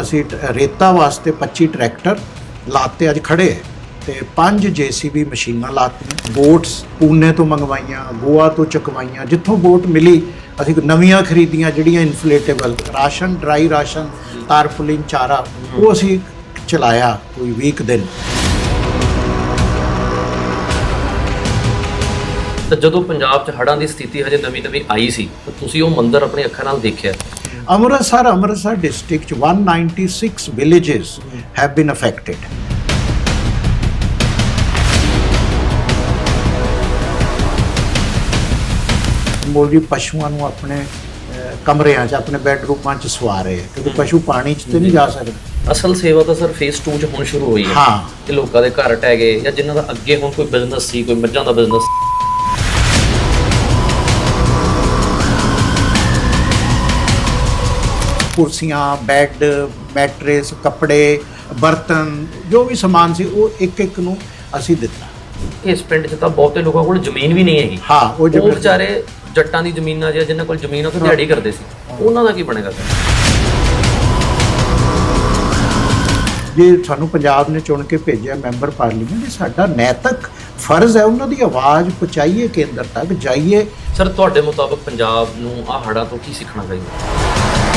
ਅਸੀਂ ਟ- ਰੇਤਾ ਵਾਸਤੇ 25 ਟਰੈਕਟਰ ਲਾਤੇ, ਅੱਜ ਖੜੇ ਹੈ। ਤੇ ਪੰਜ ਜੀਸੀਬੀ ਮਸ਼ੀਨਾਂ ਲਾਤੀਆਂ, ਬੋਟਸ ਪੂਨੇ ਤੋਂ ਮੰਗਵਾਈਆਂ, ਗੋਆ ਤੋਂ ਚਕਵਾਈਆਂ, ਜਿੱਥੋਂ ਬੋਟ ਮਿਲੀ, ਅਸੀਂ ਨਵੀਆਂ ਖਰੀਦੀਆਂ ਜਿਹੜੀਆਂ inflatable ration dry ration, tarpaulin, ਚਾਰਾ, ਉਹ ਅਸੀਂ ਚਲਾਇਆ ਕੋਈ ਵੀਕ ਦਿਨ। ਤਾਂ ਜਦੋਂ ਪੰਜਾਬ 'ਚ ਹੜ੍ਹਾਂ ਦੀ ਸਥਿਤੀ ਹਜੇ ਨਵੀਂ ਨਵੀਂ ਆਈ ਸੀ ਤਾਂ ਤੁਸੀਂ ਉਹ ਮੰਦਿਰ ਆਪਣੀ ਅੱਖਾਂ ਨਾਲ ਦੇਖਿਆ? ਅੰਮ੍ਰਿਤਸਰ ਅੰਮ੍ਰਿਤਸਰ ਡਿਸਟ੍ਰਿਕਟ 'ਚ 196 villages have been affected. ਮੋਲ ਜੀ ਪਸ਼ੂਆਂ ਨੂੰ ਆਪਣੇ ਕਮਰਿਆਂ 'ਚ ਆਪਣੇ ਬੈੱਡਰੂਮਾਂ 'ਚ ਸਵਾ ਰਹੇ ਆ ਕਿਉਂਕਿ ਪਸ਼ੂ ਪਾਣੀ 'ਚ ਤੇ ਨਹੀਂ ਜਾ ਸਕਦੇ। ਅਸਲ ਸੇਵਾ ਤਾਂ ਸਰ ਫੇਸ 2 'ਚ ਹੁਣ ਸ਼ੁਰੂ ਹੋਈ ਹੈ ਹਾਂ। ਕਿ ਲੋਕਾਂ ਦੇ ਘਰ ਟਹਿ ਗਏ ਜਾਂ ਜਿਨ੍ਹਾਂ ਦਾ ਅੱਗੇ ਹੁਣ ਕੋਈ ਬਿਜ਼ਨਸ ਸੀ ਕੋਈ ਮੱਝਾਂ ਦਾ ਬਿਜ਼ਨਸ ਕੁਰਸੀਆਂ ਬੈੱਡ ਮੈਟਰੇਸ ਕੱਪੜੇ ਬਰਤਨ ਜੋ ਵੀ ਸਮਾਨ ਸੀ ਉਹ ਇੱਕ ਇੱਕ ਨੂੰ ਅਸੀਂ ਦਿੱਤਾ। ਇਸ ਪਿੰਡ 'ਚ ਤਾਂ ਬਹੁਤੇ ਲੋਕਾਂ ਕੋਲ ਜ਼ਮੀਨ ਵੀ ਨਹੀਂ ਹੈਗੀ। ਹਾਂ ਉਹ ਉਹ ਵਿਚਾਰੇ ਜੱਟਾਂ ਦੀ ਜ਼ਮੀਨਾਂ ਜਾਂ ਜਿਨ੍ਹਾਂ ਕੋਲ ਜ਼ਮੀਨ ਆ ਉਹ ਤਾਂ ਦਿਹਾੜੀ ਕਰਦੇ ਸੀ। ਉਹਨਾਂ ਦਾ ਕੀ ਬਣੇਗਾ ਸਰ ਜੇ ਸਾਨੂੰ ਪੰਜਾਬ ਨੇ ਚੁਣ ਕੇ ਭੇਜਿਆ ਮੈਂਬਰ ਪਾਰਲੀਮੈਂਟ ਇਹ ਸਾਡਾ ਨੈਤਿਕ ਫਰਜ਼ ਹੈ ਉਹਨਾਂ ਦੀ ਆਵਾਜ਼ ਪਹੁੰਚਾਈਏ ਕੇਂਦਰ ਤੱਕ ਜਾਈਏ। ਸਰ ਤੁਹਾਡੇ ਮੁਤਾਬਕ ਪੰਜਾਬ ਨੂੰ ਆ ਹੜ੍ਹਾਂ ਤੋਂ ਕੀ ਸਿੱਖਣਾ ਚਾਹੀਦਾ?